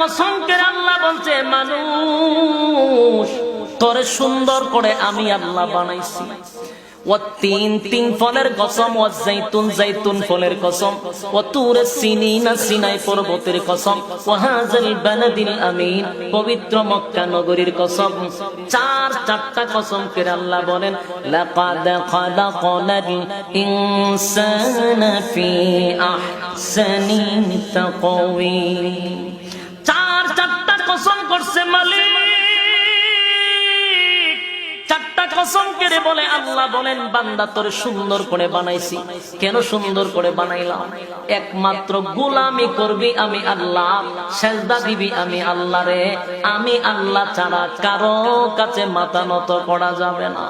কসম করে আল্লাহ বলছে, মানুষ, তোরে সুন্দর করে আমি আল্লাহ বানাইছি। ও তিন তিন ফলের কসম ও জাইতুন জাইতুন ফলের কসম ও তুরে সিনি না সিনাই পর্বতের কসম ও হাজাল বানাদিল আমিন, পবিত্র মক্কা নগরীর কসম। চার, চারটা কসম করে আল্লাহ বলেন, লাকাদ খালাকনাল ইনসানা ফি আহসানি তাকওয়িম। চার, চারটা কসম করছে মালিক। চারটা কসম কেড়ে বলে, আল্লাহ বলেন, বান্দা তোরে সুন্দর করে বানাইছি। কেন সুন্দর করে বানাইলাম? একমাত্র গোলামি করবি আমি আল্লাহ, সেজদা দিবি আমি আল্লাহ রে। আমি আল্লাহ ছাড়া কারও কাছে মাথা নত করা যাবে না।